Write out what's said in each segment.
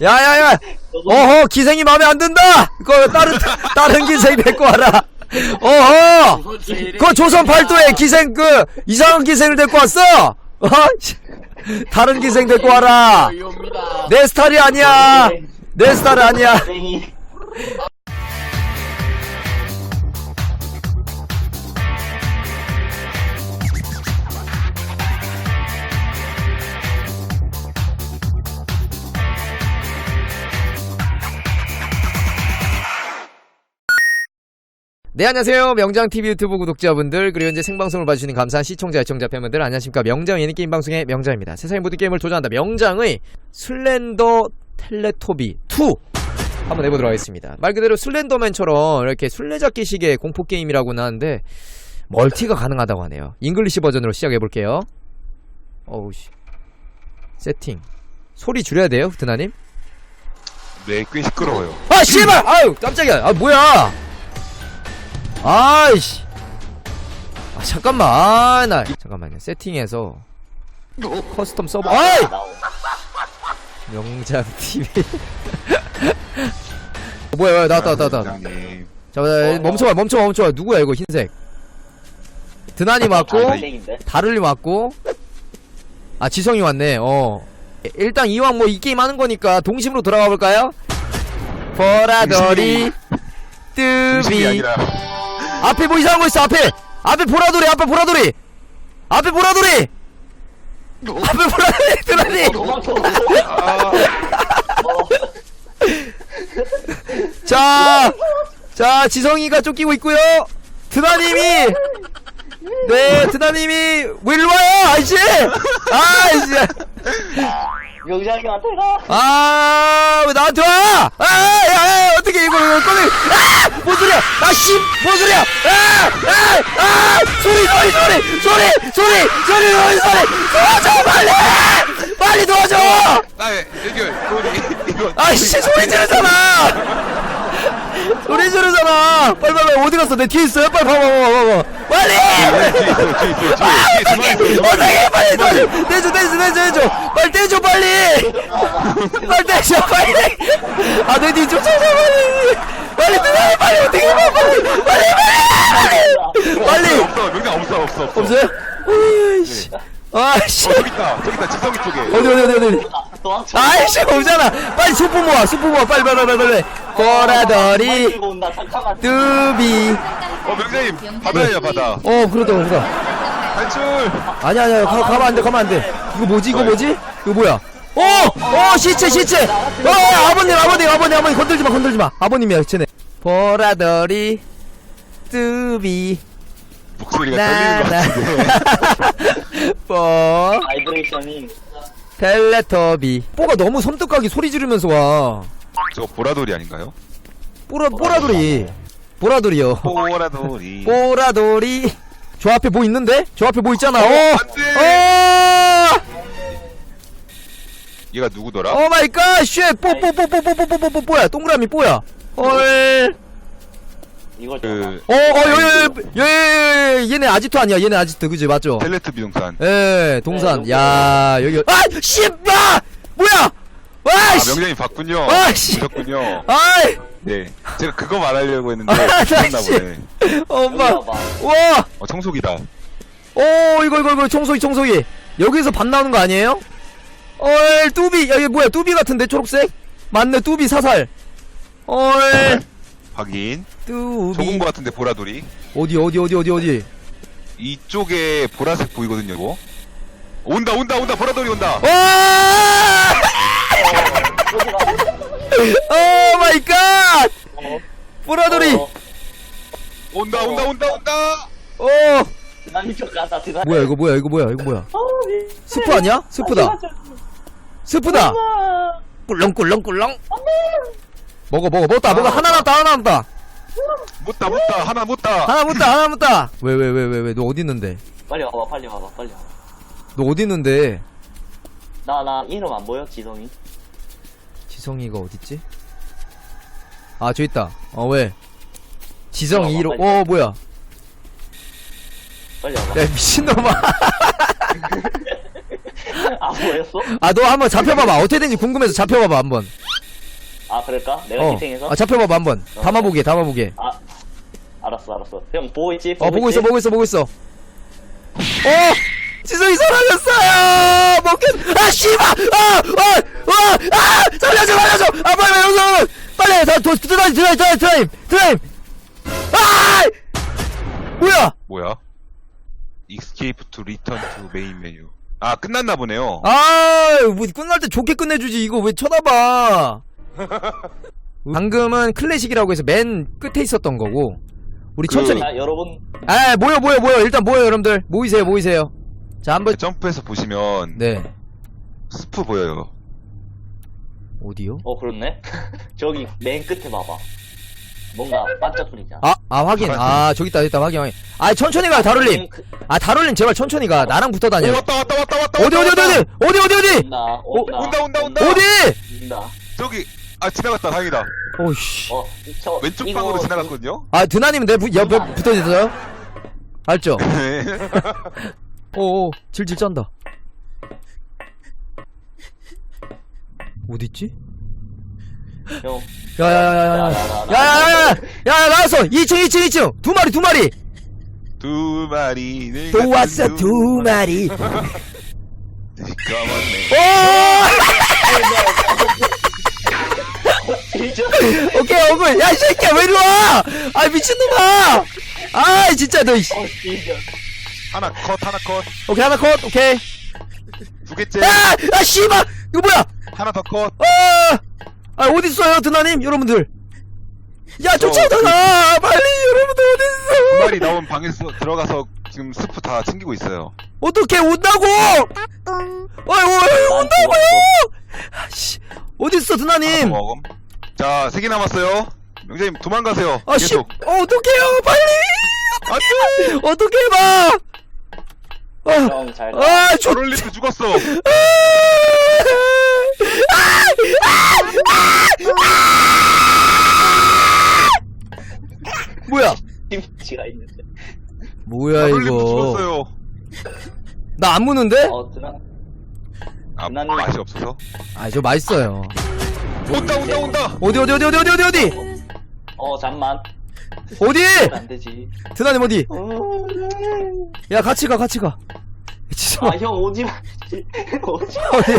야야야. 어허 기생이 마음에 안 든다. 그거 다른 다른 기생 데리고 와라. 어허. 그 조선 팔도에 기생 그 이상한 기생을 데리고 왔어. 어? 씨. 다른 기생 데리고 와라. 내 스타일이 아니야. 내 스타일 아니야 네 안녕하세요. 명장TV 유튜브 구독자분들 그리고 현재 생방송을 봐주시는 감사한 시청자 시청자 팬분들 안녕하십니까. 명장 예능게임 방송의 명장입니다. 세상의 모든 게임을 도전한다. 명장의 슬렌더 텔레토비 2 한번 해보도록 하겠습니다. 말 그대로 슬렌더맨처럼 이렇게 술래잡기식의 공포게임이라고는 하는데 멀티가 가능하다고 하네요. 잉글리시 버전으로 시작해볼게요. 어우씨. 세팅. 소리 줄여야 돼요 드나님? 네, 꽤 시끄러워요. 아 씨발! 아유 깜짝이야. 아 뭐야 아이씨. 아 잠깐만. 아나 잠깐만요. 세팅해서 커스텀 서버. 아이! 명장 TV. 어, 뭐야 뭐야 나왔다 나왔다 나왔다. 장님. 자 멈춰봐 멈춰봐 멈춰봐. 누구야 이거 흰색? 드나니 맞고 땡인데? 다를리 맞고. 아 지성이 왔네 어. 일단 이왕 뭐 이 게임 하는 거니까 동심으로 돌아가 볼까요? 보라돌이 중심이 뜨비 아니라 앞에 뭐 이상한 거 있어 앞에 앞에 보라돌이 앞에 보라돌이 앞에 보라돌이 앞에 보라돌이 아, 자, 자, 지성이가 쫓기고 있고요. 드나님이, 네, 드나님이, 왜 일로 와요, 아이씨! 아이씨! 명장님한테 가 아, 왜 나한테 와! 아, 야, 야, 어떻게 이거, 이거, 꺼내! 아! 뭔 소리야! 아, 씨! 뭔 소리야! 아! 아! 아! 소리, 소리, 소리! 소리! 소리! 소리, 소리, 소리! 도와줘, 빨리! 빨리 도와줘! 아, 이거, 이거, 이거. 아이씨, 소리 지르잖아! 소리 지르잖아! 빨리, 빨리, 빨리, 어디 갔어? 내 뒤에 있어요? 빨리, 봐봐, 봐봐, 봐봐. 빨리! 뒤에 뒤에 뒤에 뒤에. 어떻게 빨리 떼줘 떼줘 떼줘 떼줘 떼줘 빨리 떼줘 빨리 빨리 떼줘 빨리 아내 뒤 쫓아줘 빨리 빨리 떼줘 빨리 어떻게 해 빨리 빨리 빨리 빨리 없어, 명장 없어, 없어, 없어. 없어요? 아이씨 아이씨 어, 저기 있다, 저기 있다, 지성이 쪽에. 어디 어디 어디 어디 도망쳐. 아이씨 없잖아. 빨리 소프 모아 소프 모아 빨리 빨리 빨리 빨리. 보라돌이 들고 온다. 잠깐만. 뚜비. 어, 명장님, 바다야, 바다. 어 그러다 그러다. 탈출! 아니야 아니야. 가, 가면 안 돼 가면 안 돼. 이거 뭐지 이거 뭐지? 이거 뭐야? 어! 어 시체 시체! 어 어, 아버님 아버님 아버님 아버님. 건들지 마 건들지 마. 아버님이야 쟤네. 보라더리 뚜비. 목소리가 들리는 것 같은데. 뽀 바이브레이션이 텔레토비 뽀가 너무 섬뜩하게 소리 지르면서 와 저거 보라돌이 아닌가요? 뽀라 뽀라돌이 뽀라돌이요 보라돌이. 뽀라돌이 저 앞에 뭐 있는데? 저 앞에 뭐 있잖아 어! 안 어! 얘가 누구더라? 오 마이 갓! 쉣! 뽀뽀뽀뽀뽀뽀뽀뽀뽀 뽀야 동그라미 뽀야 헐 이거죠 그, 어, 어, 여, 여, 여, 여, 여, 얘네 아지트 아니야, 얘네 아지트, 그지, 맞죠? 텔레트 비 동산. 예, 동산. 네, 야, 여기, 아! 씨! 아! 뭐야! 와, 아, 씨! 명장님 봤군요. 아, 씨. 보셨군요. 아이! 네. 제가 그거 말하려고 했는데, 아, 나, 틀렸나 씨. 보네. 엄마! 여기. 와! 어, 청소기다. 오, 이거, 이거, 이거, 청소기, 청소기. 여기서 반 나오는 거 아니에요? 헐, 뚜비, 야, 이게 뭐야, 뚜비 같은데, 초록색? 맞네, 뚜비 사살. 헐, 확인. 뚜비. 적은 거 같은데, 보라돌이. 어디, 어디, 어디, 어디, 어디? 이쪽에 보라색 보이거든요, 이거. 온다, 온다, 온다, 보라돌이 온다. 와! 오 마이 갓! 보라돌이! 어, 온다, 온다, 온다, 온다! 오! 난 이쪽 가다 드나 뭐야 이거 뭐야 이거 뭐야 이거 뭐야 스프 아니야? 스프다 스프다 꿀렁꿀렁꿀렁 먹어 먹어 먹었다 먹어 하나 남았다 하나 남았다. 못다, 못다, 하나 못다. 하나 묻다 하나 묻다. 왜 왜 왜 왜 왜 너 어디 있는데? 빨리 와봐 빨리 와봐 빨리 와봐. 너 어디 있는데? 나 나 이름 안 보여 지성이? 지성이가 어딨지? 아 저 있다. 어 왜? 지성이 빨리 1호 와봐, 어 뭐야? 빨리 와봐. 야 미친놈아. 아 보였어? 아 너 한번 잡혀봐봐. 어떻게 되는지 궁금해서 잡혀봐봐 한번 아 그럴까? 내가 어. 희생해서? 아, 잡혀봐봐 한번. 담아보게 담아보게 아 알았어 알았어. 형 보고 있지? 어 보고 있어 있지? 보고 있어 보고 있어. 어! 지성이 사라졌어요! 먹겠 아 씨발! 아 아아! 살려줘 살려줘! 아 빨리 빨리 여기서 빨리 다 도, 드라임 드라임 드라임 드라임 드라임. 아 뭐야? 뭐야? Escape to return to main menu. 아, 끝났나 보네요. 아 뭐 끝날 때 좋게 끝내주지. 이거 왜 쳐다봐 방금은 클래식이라고 해서 맨 끝에 있었던 거고 우리 그- 천천히 자 여러분 아 모여 모여 모여 일단 모여 여러분들 모이세요 모이세요 자 한번 점프해서 보시면 네 스프 보여요. 어디요? 어 그렇네 저기 맨 끝에 봐봐 뭔가 반짝거리지 않아? 아, 아 확인. 아 저기 있다, 저기 있다, 확인, 확인. 아 천천히 가, 다룰림. 아 다룰림 제발 천천히 가. 나랑 붙어 오, 다녀. 왔다, 왔다, 왔다, 왔다. 어디 어디 어디 어디 어디 어디 어디 온다 온다 온다, 온다, 온다. 어디? 온다 저기, 아 지나갔다 다행이다 오씨. 어, 저 왼쪽 이거 방으로 지나갔거든요 아 드나님 내 부- 옆에 붙어 있어요? 알죠? 네. 오오 질질 짠다. 어디 있지? 형, 야야야야야. 야야야야. 야 나왔어. 2층 2층 2층. 두 마리 두 마리. 두 마리 늙은 또 왔어 두 마리. 까맣네 오! 오케이 오케이 야이 새끼야 왜 이리 와? 아 미친놈아! 아 진짜 너 이씨. 어. 하나 컷, 하나 컷. 오케이 하나 컷 오케이. 두 개째. 야! 아 씨발! 이거 뭐야? 하나 더 컷. 아! 아 어디 있어요 드나님 여러분들? 야 쫓아다가 빨리 여러분들 어디 두 있어? 마리 나온 방에서 들어가서 지금 스프 다 챙기고 있어요. 어떻게 온다고? 어이 어이 온다고요? 아씨 어디 있어 하나 더 드나님? 먹음. 자, 세 개 남았어요. 명재님 도망가세요. 아씨 계속. 어, 어떡해요 빨리 안돼 어떻게 해봐? 아, 잘. 아, 저, 저럴리트 죽었어. 뭐야? 김치가 있는데. 뭐야 이거? 죽었어요. 나 안 무는데? 어, 드나? 아, 맛이 없어서. 아, 저 맛있어요. 온다, 온다, 온다. 어디 어디 어디 어디 어디 어디 어디? 어, 잠만. 어디? 안 되지. 드나님 어디? 어, 야 같이 가 같이 가. 지성 아, 형, 오지 마. 오지 마. 어디?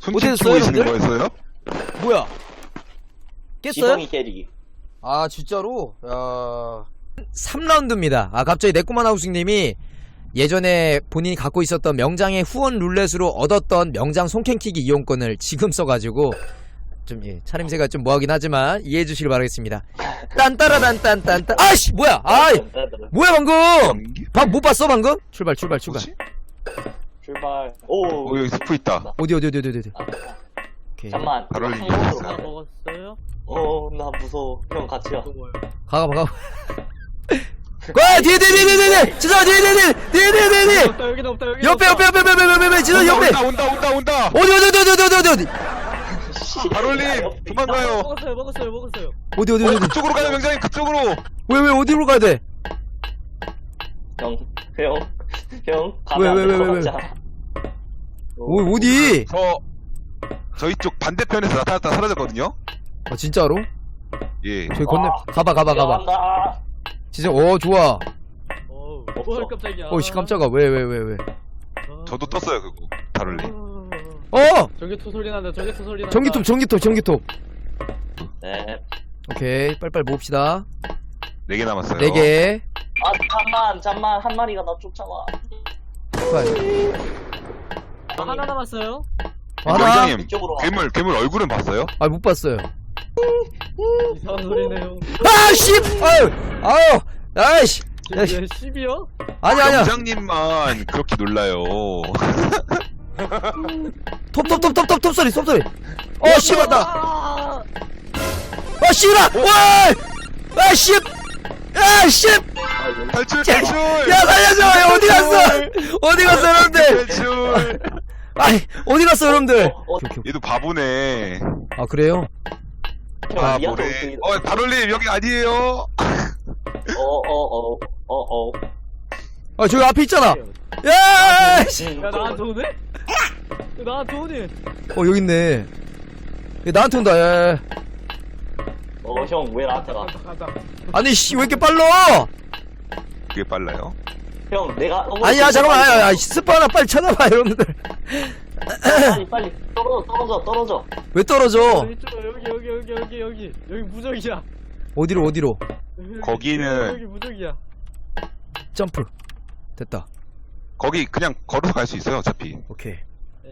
손짓 어디서 치고 써요, 계시는 여러분들? 거였어요? 뭐야? 깼어요? 지성이 캐리. 아 진짜로? 야. 3라운드입니다. 아 갑자기 내꼬만 하우스님이 예전에 본인이 갖고 있었던 명장의 후원 룰렛으로 얻었던 명장 손캔키기 이용권을 지금 써가지고 좀 예, 차림새가 좀 뭐하긴 하지만 이해해 주시길 바라겠습니다. 딴따라단딴딴딴 아씨 뭐야? 아 뭐야 방금? 방 못 봤어 방금? 출발 출발 출발. 뭐지? 출발. 오. 어, 여기 스프 있다. 어디 어디 어디 어디 어디. 아, 오케이. 잠만. 바로 있어요. 가. 먹었어요? 어, 나 무서워. 형, 같이 가. 가 가 가. 와 뒤에 뒤에 뒤에 뒤에 뒤에 지성 뒤에 뒤에 뒤에 뒤에 뒤에 뒤에 뒤에 없다 여기는 없다 여기 옆에 옆에 옆에 옆에 옆에 옆에 옆에 지성 옆에 온다, 온다, 온다, 온다. 어디 어디 어디 어디 어디 어디 어디 바롤님 도망가요. 먹었어요 먹었어요 먹었어요 어디 어디 어, 어디 어디 그쪽으로 가요, 명장님. 그쪽으로. 왜왜 어디로 가야 돼? 형, 형, 형. 왜, 가면 왜, 안 왜, 될것 왜, 왜? 같잖아. 어, 어디? 저 저희 쪽 반대편에서 나타났다 사라졌거든요. 아 진짜로? 예. 저기 건너 아, 가봐 가봐 가봐 간다. 지성 어 좋아 어우 없어. 어 깜짝이야 어씨 깜짝아 왜 왜 왜 왜? 어. 저도 떴어요, 그거. 바롤님. 어 전기톱 소리 난다 전기톱 소리 난다 전기톱 전기톱 전기톱 네. 오케이 빨리빨리 모읍시다 네 개 남았어요. 네개 아, 잠만, 잠만. 한 마리가 나 쫓아와. 아, 하나 남았어요 하나 명장님, 이쪽으로 와. 괴물, 괴물 얼굴은 봤어요? 아 못 봤어요 이상한 소리네요 아씨 아유 아유 아이씨 야, 씨. 10이요? 아니 아니야 명장님만 그렇게 놀라요. 톱톱톱톱톱톱 소리 톱 소리 어 씨발 나아 씨발 와아 씨! 아, 씨! 탈출, 탈출! 야, 살려줘! 야, 어디 갔어? 어디 갔어, 여러분들? 탈출! 아이, 어디 갔어, 여러분들? 어, 어, 오케이, 오케이. 얘도 바보네. 아, 그래요? 형, 아, 미안해. 뭐래. 어, 바롤님, 여기 아니에요. 어, 어, 어, 어, 어. 아 저기 앞에 있잖아 야 씨. 야 나한테 오네? 야 나한테 오니? 어 여기 있네 얘 나한테 온다 야, 야. 어 형 왜 나한테 가? 가자 아니 씨 왜 이렇게 빨라 그게 빨라요? 형 내가 어, 아니야 잠깐만 아야, 야, 스파 하나 빨리 찾아봐 여러분들 빨리 빨리 떨어져 떨어져 떨어져. 왜 떨어져 이쪽으로 여기 여기 여기 여기 여기 여기 무적이야 어디로 어디로 거기는- 여기 무적이야 점프 됐다 거기 그냥 걸어서 갈 수 있어요 어차피 오케이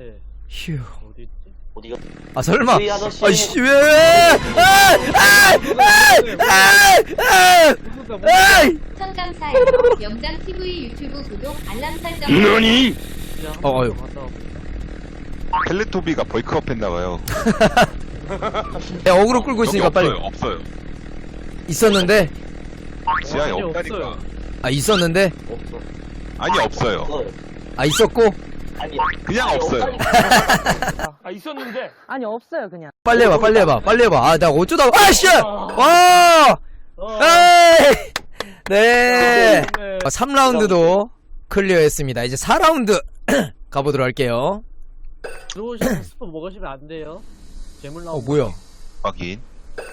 예휴 어디 있지? 어디가? 아 설마 우리 아저씨. 아이씨 왜 아, 아 아아아아 무슨 아이 영장 TV 유튜브 구독 알람 설정. 야, 어, 어휴. 와. 텔레토비가 벌크업 했나봐요 야 어그로 끌고 있으니까 빨리 없어요 없어요 있었는데? 지하에 아니, 없다니까. 없어요. 아 있었는데? 없어. 아니 없어요. 없어요. 아 있었고? 아니 그냥 아니, 없어요. 아 있었는데? 아니 없어요 그냥. 빨리 해봐 빨리 해봐 빨리 해봐. 아 나 어쩌다가 아씨! 와! 어. 에이! 네. 네. 3라운드도 클리어했습니다. 이제 4라운드 가보도록 할게요. 들어오시면 스프 먹으시면 안 돼요. 재물 어 나오고. 뭐야? 확인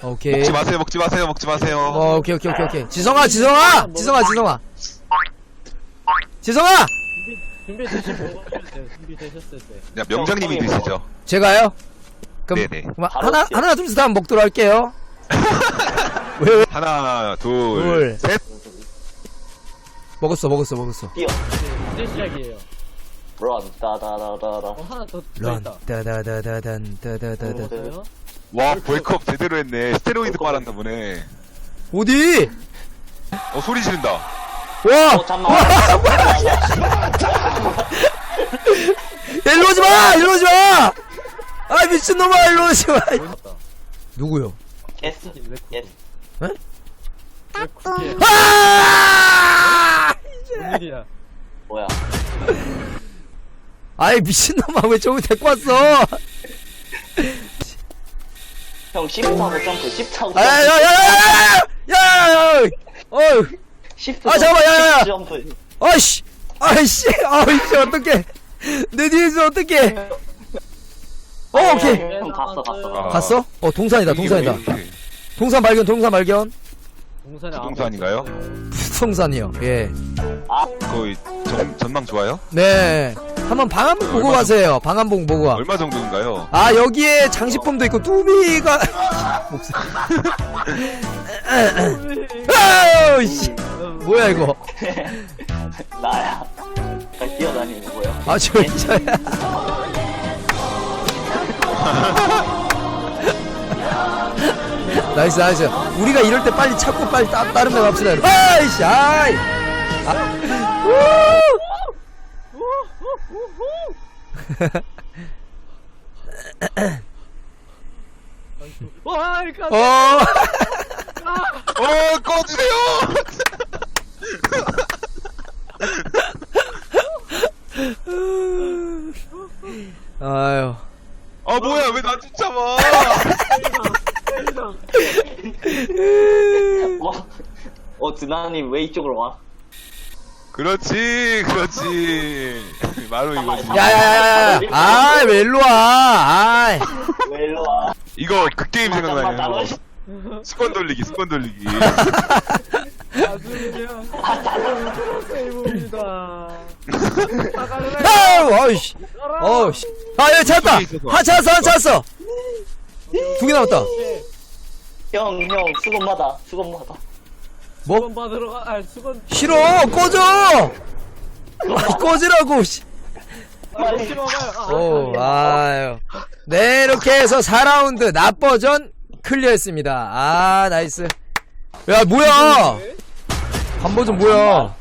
오케이. 먹지 마세요 먹지 마세요 먹지 마세요. 어 오케이 오케이 오케이 오케이. 지성아 지성아! 지성아 지성아! 지성아! 준비 되시면 먹으셔도 돼요 준비 되셨을 때 야, 명장님이 형, 드시죠. 제가요? 그럼 네네. 그럼 하나. 하나 둘셋 한번 먹도록 할게요. 왜 왜? 하나 둘. 둘 셋. 먹었어 먹었어 먹었어. 뛰어. 이제 시작이에요. 런 따다다다다. 어 하나 더 런 있다. 따다다다단 따다다다 있어요? 와 벌크업 제대로 했네 스테로이드 빨았나 보네 어디 어 소리 지른다 와 어 잠만. 야, 일로 오지 마! 일로 오지 마! 아, 미친놈아, 일로 오지 마! 누구요? 예스. 예스. 아! 무슨 일이야 뭐야? 아이, 미친놈아, 왜 저기 데리고 왔어? 형 10타고 점프 10타고 아, 야, 야, 야, 야, 야, 야, 야, 야, 어휴, 10 아, 잠깐만, 야, 야, 야. 점프. 아이씨, 아이씨, 아이씨, 어떡해. 내 뒤에서 어떡해. 어, 오케이. 형 갔어 갔어. 아. 갔어? 어, 동산이다, 동산이다. 동산 발견, 동산 발견. 동산에 부동산 아닌가요? 부동산이요, 예. 거의 전, 전망 좋아요? 네. 한번 방 한번 보고 얼마 가세요. 방 한번 보고 가. 얼마 정도인가요? 아 여기에 장식품도 있고 뚜비가 목소리 아유 씨 뭐야 이거 나야. 잘 뛰어다니는 거야. 아 진짜야 나이스 나이스 우리가 이럴 때 빨리 찾고 빨리 따, 다른 데 갑시다. 아이씨 아이 아. 우! 와 이거 어. 어 꺼주세요. 아유. 아 뭐야 왜 나 쫓아봐 뭐? 어 드나님 왜 이쪽으로 와? 그렇지 그렇지. 바로 이거지. 야야야야 아 왜 일로 와? 아이. 왜 일로 와? 이거 그 게임 생각나요 잠깐만. 수건 돌리기 수건 돌리기. 아주 그냥 세이브입니다 아유 아이씨. 어우씨. 아 여기 찾았다. 하 찾았어 하 찾았어. 두 개 남았다. 형, 형, 수건 받아, 수건 받아. 뭐? 수건 받으러 가 아, 수건. 싫어 꺼져! 아, 꺼지라고 씨. 아, 싫어 봐요. 오 아유. 네 이렇게 해서 4라운드 나 버전 클리어했습니다. 아 나이스. 야 뭐야? 반버전 뭐야?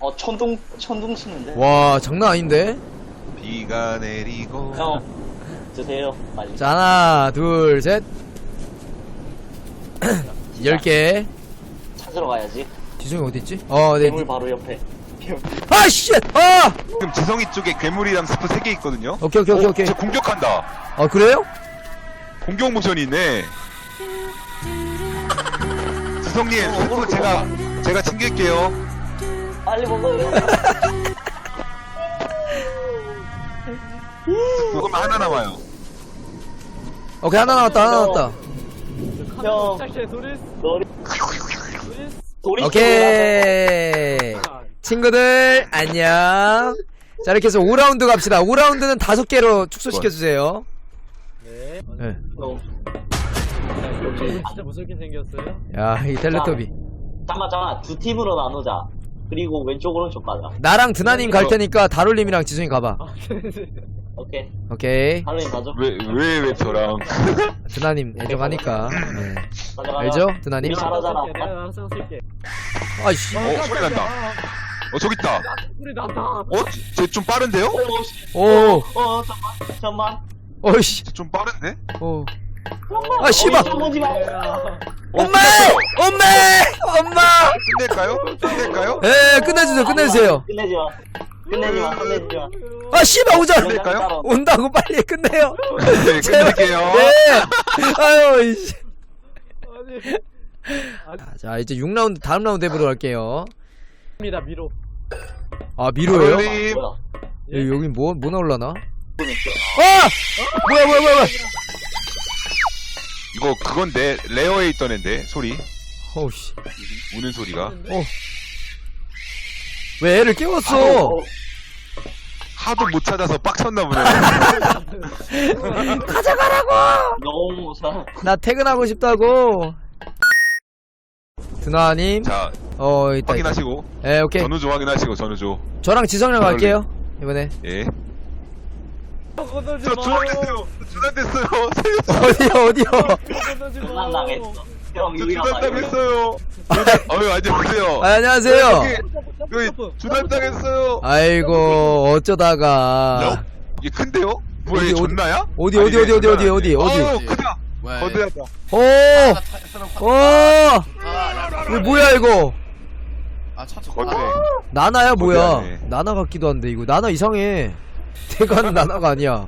어, 천둥, 천둥 치는데? 와 장난 아닌데? 비가 내리고. 형, 드세요, 빨리. 자 하나 둘셋. 10개 찾으러 가야지. 지성이 어딨지? 어 네 괴물 바로 옆에. 괴물. 아 씨 아 지금 지성이 쪽에 괴물이랑 스프 3개 있거든요 오케이 오케이 오케이 어, 오케이 저 공격한다 아 그래요? 공격 모션이 있네 지성님 스프 제가 제가 챙길게요 빨리 먹어요. 그거면 하나 남아요. 오케이 하나 남았다 하나 남았다 형, 너리, 도리. 오케이 친구들 안녕 자 이렇게 해서 5라운드 갑시다 5라운드는 다섯 개로 축소시켜주세요 네 네. 어, 진짜 무섭게 생겼어요 야 이 텔레토비 잠깐, 잠깐. 두 팀으로 나누자. 그리고 왼쪽, 오른쪽 가자. 나랑 드나님 갈 테니까 다롤님이랑 지성이 가봐 아 오케이. 오케이 하루님 가죠. 왜, 왜, 왜 저랑. 드나님 애정하니까 네. 가자, 가자. 알죠? 드나님? 우리 잘하잖아. 내가 알아서 쓸게 아이씨 어, 소리 난다. 어, 저기 있다. 소리 난다 어? 쟤 좀 빠른데요? 오, 씨. 오 어, 잠만, 잠만. 어이씨 쟤좀 빠른데? 오. 아 씨발 어, 마. 엄마 엄마 엄마 끝낼까요? 끝낼까요? 에 끝내주세요 끝내주세요 끝내지 마. 끝내지 마, 끝내지 마. 아 씨발 오자 끝낼까요? 온다고 빨리 끝내요 네, 끝낼게요. 네 아유 이씨 아니 자, 자 이제 6라운드 다음 라운드 해보도록 할게요 입니다 미로 아 미로예요? 하루님. 뭐야? 여기, 여기 뭐, 뭐 나올라나? 아! 뭐야 뭐야 뭐야 뭐야 이거 그건데, 레어에 있던 앤데, 소리. 어우 씨 우는 소리가. 왜 애를 깨웠어 어, 하도 못 찾아서 빡쳤나 보네. 너무 사. 나 퇴근하고 싶다고 드나님 자, 어 있다 확인하시고. 에 오케이 전우조 확인하시고, 전우조. 저랑 지성이랑 갈게요 이번에 예. 저 주단 됐어요. 주단 됐어요. 살려줘. 어디요 어디요 건너지 장난 당했어. 형, 말이야. 주단 당했어요. 어유 앉아보세요. 아, 안녕하세요 여기, 여기 주단 당했어요. 아이고 어쩌다가 이게 큰데요? 뭐야, 어디, 이게 어디, 존나야? 어디, 어디, 어디, 어디, 어디, 어디, 어디? 어우, 크다. 거대하다. 오! 오! 이거 뭐야 이거 거대. 나나야 뭐야 거대하네. 나나 같기도 한데 이거 나나 이상해 대가는 나나가 아니야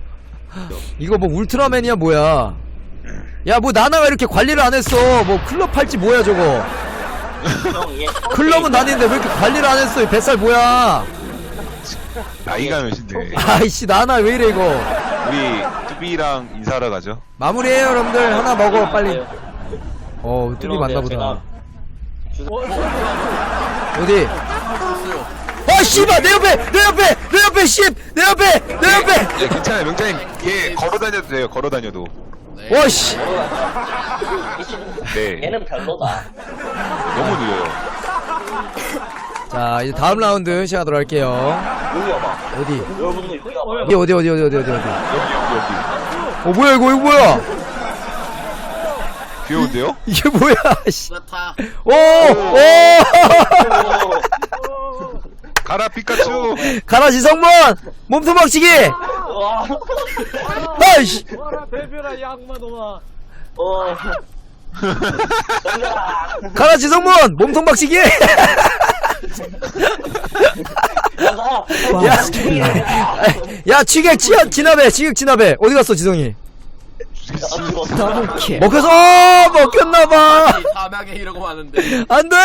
이거 뭐 울트라맨이야 뭐야 야 뭐 나나가 이렇게 관리를 안 했어? 뭐 클럽 팔찌 뭐야 저거? 클럽은 다니는데 왜 이렇게 관리를 안 했어? 이 뱃살 뭐야? 나이가 몇인데. 아이씨 나나 왜 이래 이거? 우리 뚜비랑 인사하러 가죠. 마무리해요 여러분들. 하나 먹어 빨리. 어 뚜비 맞나 보다. 어디? 어 씨발 내 옆에 내 옆에 내 옆에 씨내 옆에 내 옆에! 예, 괜찮아요. 명장님, 얘 걸어 다녀도 돼요. 걸어 다녀도. 와씨 네. 얘는 별로다. 너무 느려요. 자 이제 다음 라운드 시작하도록 할게요 여기 와봐. 어디 여기 와봐. 어디 어디 어디 어디 어디 어디 여기, 여기, 여기. 어 뭐야 이거 이거 뭐야 귀여운데요? 이게 뭐야 씨. 오! 오! 가라, 피카츄! 가라 지성문 몸통 박치기 와. 아이씨. 와라 베베라 양마 놈아. 어. 가라 지성문! 몸통 박치기. 야, 야 취객 치, 진압해 취객 진압해. 어디 갔어 지성이? 먹혀서 어, 먹혔나봐. 담양에 이러고 마는데. 안돼!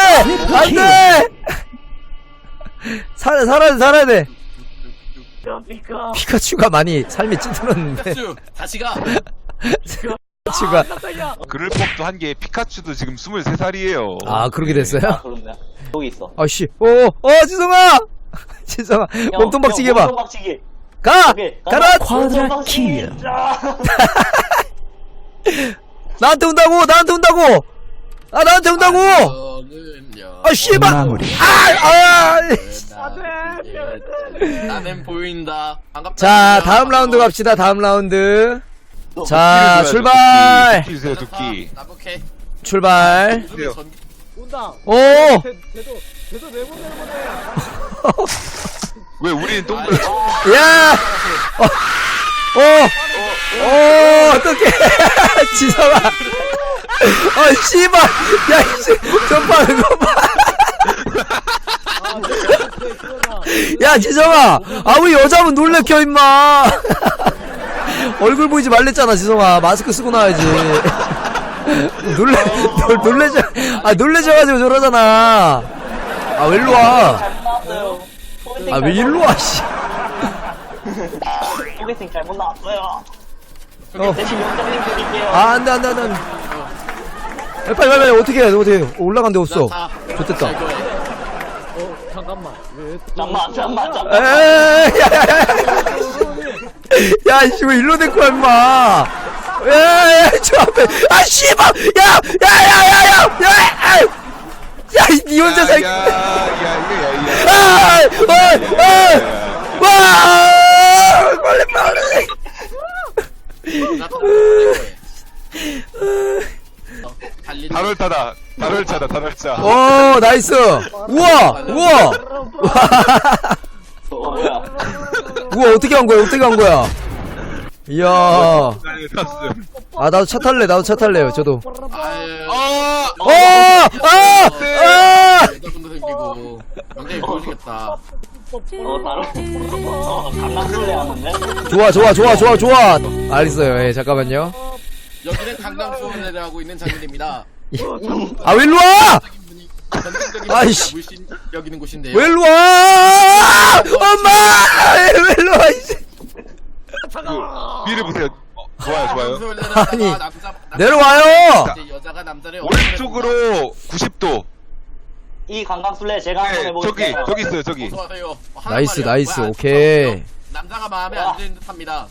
안돼! 살아 살아야 돼 살아야 돼 피카. 피카츄가 많이 삶이 찌들었는데 쭉 다시 가 피카츄가 그럴 법도 한 게 피카츄도 지금 23살이에요. 아 그렇게 아, 됐어요? 그렇네. 여기 있어. 아씨 오어 지성아 지성아 몸통 박치기 해봐 몸통 박치기. 가 오케이. 가라 쿼드라킬. 나한테 온다고 나한테 온다고 아 나한테 온다고! 저는요. 아 씨발! 아아 나는 보인다. 반갑다. 자 다음 라운드 갑시다 다음 라운드. 자 출발! 도끼 주세요, 도끼. 나복해 출발. 온다 오 쟤- 쟤도 쟤도 내보내 내보내 왜 우리는 동물? 야! 어, 어, 어, 어떡해. 지성아. 어, 씨발. 야, 이씨, 점프하는 거 봐. 야, 지성아. 아, 우리 여자분 놀래켜, 임마. 얼굴 보이지 말랬잖아, 지성아. 마스크 쓰고 나와야지. 놀래, 놀, 놀래져, 아, 놀래져가지고 저러잖아. 아, 왜 일로 와. 나왔어요. 소개팅 아왜 잘못 일로 와 씨. 나- 소개팅 잘못 나왔어요. 어. 대신 영장님 드릴게요. 아 안돼 안돼 안돼. 빨리 빨리 빨리 어떻게 해 어떻게 해 올라간 데 없어. 잘 거해. 어 잠깐만 왜 잠만, 잠만, 잠만. 에이 야야야야. 야 이씨 왜 일로 데리고 와 임마. 에저 앞에 아 씨발 야야야야야야 야. 야니 혼자 살. 야, 야, 이거 야, 야. 아! 와! 와! 와! 빨리 빨리. 나 다- 잘 거해. 어, 달리는 단월타다. 단월차다, 단월차. 오 나이스. 우와 우와. 어, 뭐야. 우와 어떻게 한 거야 어떻게 한 거야. 이야. 아 나도 차 탈래 나도 차 탈래요 저도. 아유. 아! 어! 아! 아! 여자분도 생기고 굉장히 보여주겠다. 어, 다른, 어, 강남술래 하는데? 좋아 좋아 좋아 좋아 좋아. 알겠어요. 예 잠깐만요. 강남 수원을 하고 있는 장면입니다. 아 왜 일로 와? 전통적인 아이씨. 물씬 여기는 곳인데요. 왜 일로 와? 엄마! 왜 일로 와? 이씨. 그, 위를 보세요. 어, 좋아요, 좋아요. 아니, 남자, 내려와요. 이제 여자가 남자를 오른쪽으로 90도. 이 강강술래 제가 한번 네, 저기, 해보겠습니다. 저기 있어요, 저기. 나이스 나이스 오케이. 남자가 마음에 안 드는 듯합니다.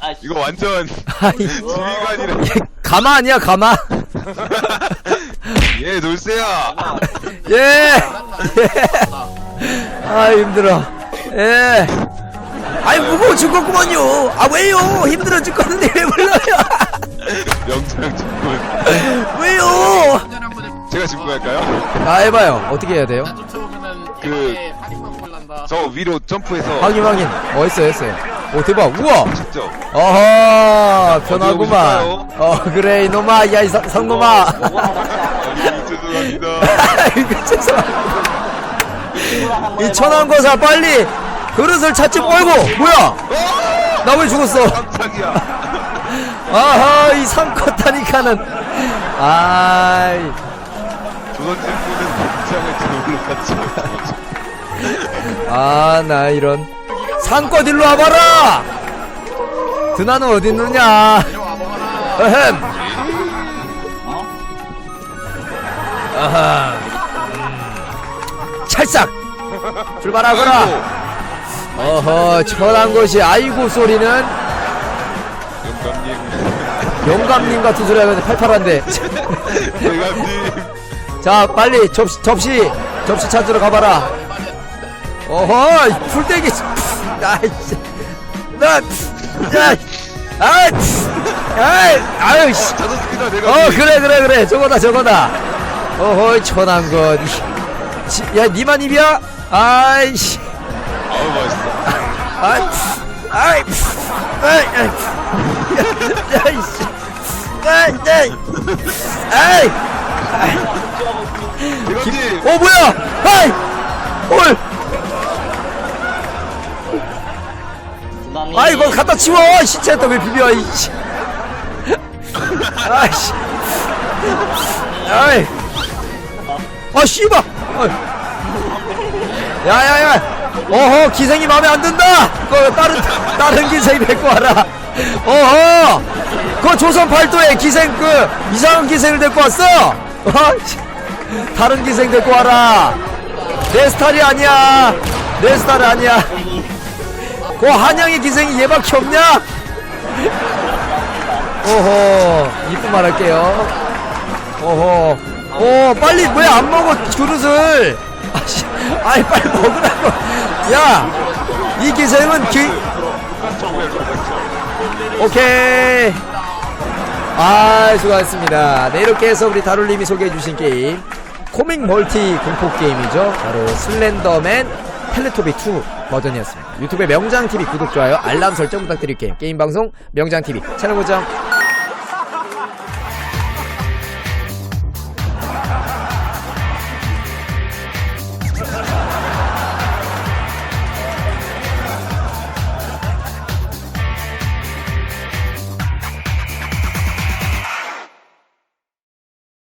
아, 이거 완전 아니 지휘관이라. 아니야 가마. 예, 놀세야. 예. 아 힘들어. 예. 아이 무거워 죽겠구먼요. 아 왜요? 힘들어 죽겠는데 왜 불러요? 명장 직분. 왜요? 제가 직분 할까요? 아 해봐요. 어떻게 해야 돼요? 나 쫓아오면은 그- 대박에 살인마가 걸란다. 저 위로 점프해서. 확인 확인. 어 했어요 했어요. 오 대박. 우와. 직접. 어허 오고 어 그래 이놈아 야이 성놈아. 아니, 죄송합니다. 아이고 죄송합니다. 이 천안거사 빨리 그릇을 찾지 말고 뭐야? 나 왜 죽었어? 아하 이 상컷 타니까는 아이 조선 친구는 명장을 저울로 갔죠. 아나 이런 상껏 일로 와봐라 드나는 어디 있느냐. 어헴 아하 음. 찰싹 출발하거라 어허 천한 것이 아이고 소리는 영감님. 영감님 같은 소리 하면 팔팔한데 영감님. 자 빨리 접시 접시 접시 찾으러 가봐라 어허 풀떼기 아이씨. 나 야, 아이 아이 아유 씨. 찾았습니다, 내가. 어 그래 그래 그래. 저거다 저거다. 어허 천한 것. 지- 야 니만 입이야? 아이씨. 아우, 맛있어. 아이 아이 아이 아이. 아이씨. 아이 아이. 아이 대감님. 어 뭐야? 아이 헐 아 이 거 갖다 치워 시체에다 왜 비벼 이씨 아이씨. 아이. 아 씨발. 야야야. 어허 기생이 마음에 안 든다. 그 다른 다른 기생 데리고 와라. 어허. 그 조선 팔도에 기생 그 이상한 기생을 데리고 왔어. 어? 다른 기생 데리고 와라. 내 스타일이 아니야. 내 스타일 아니야 그 한양의 기생이 얘밖에 없냐? 오호 이쁜 말 할게요. 오호. 오 빨리 왜 안 먹어 그릇을? 아씨 아이 빨리 먹으라고. 야이 기생은 기 오케이. 아 수고하셨습니다. 네 이렇게 해서 우리 다룰님이 소개해주신 게임 코믹 멀티 공포 게임이죠. 바로 슬렌더맨 텔레토비2 버전이었습니다. 유튜브에 명장TV 구독 좋아요 알람 설정 부탁드릴게요. 게임 방송 명장TV. 채널 고정